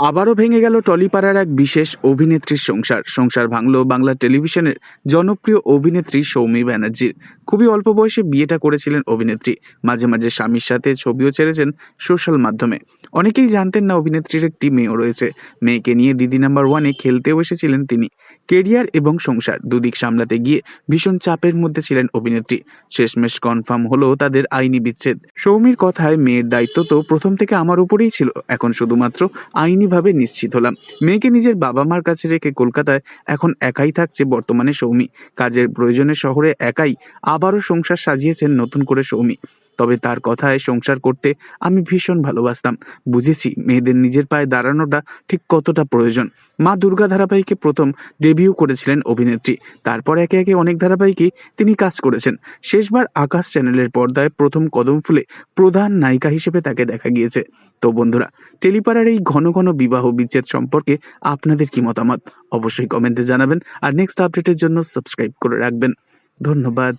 আবারও ভেঙে গেল টলিপাড়ার এক বিশেষ অভিনেত্রীর সংসার। সংসার ভাঙল বাংলা টেলিভিশনের জনপ্রিয় অভিনেত্রী সৌমি ব্যানার্জির খুবই অল্প বয়সে বিয়েটা করেছিলেন অভিনেত্রী। মাঝে মাঝে স্বামীর সাথে ছবিও ছেড়েছেন সোশ্যাল মাধ্যমে। অনেকেই জানতেন না অভিনেত্রীর একটি মেয়েও রয়েছে। মেয়েকে নিয়ে দিদি নাম্বার ওয়ানে খেলতেও এসেছিলেন তিনি। কেরিয়ার এবং সংসার দুদিক সামলাতে গিয়ে ভীষণ চাপের মধ্যে ছিলেন অভিনেত্রী। শেষমেশ কনফার্ম হলো তাদের আইনি বিচ্ছেদ। সৌমির কথায় মেয়ের দায়িত্ব তো প্রথম থেকে আমার উপরেই ছিল। এখন শুধুমাত্র আইনিভাবে নিশ্চিত হলাম। মেয়েকে নিজের বাবা মার কাছে রেখে কলকাতায় এখন একাই থাকছে বর্তমানে সৌমি। কাজের প্রয়োজনে শহরে একাই আবারও সংসার সাজিয়েছেন নতুন করে সৌমি। তবে তার কথায় সংসার করতে আমি ভীষণ ভালোবাসতাম। বুঝেছি, মেয়েদের নিজের পায়ে দাঁড়ানোটা ঠিক কতটা প্রয়োজন। মা দুর্গা ধারাবাহিকে প্রথম ডেবিউ করেছিলেন অভিনেত্রী। তারপর একে একে অনেক ধারাবাহিকেই তিনি কাজ করেছেন। শেষবার আকাশ চ্যানেলের পর্দায় প্রথম কদম ফুলে প্রধান নায়িকা হিসেবে তাকে দেখা গিয়েছে। তো বন্ধুরা টেলিপাড়ার এই ঘন ঘন বিবাহ বিচ্ছেদ সম্পর্কে আপনাদের কি মতামত? অবশ্যই কমেন্টে জানাবেন আর নেক্সট আপডেটের জন্য সাবস্ক্রাইব করে রাখবেন। ধন্যবাদ।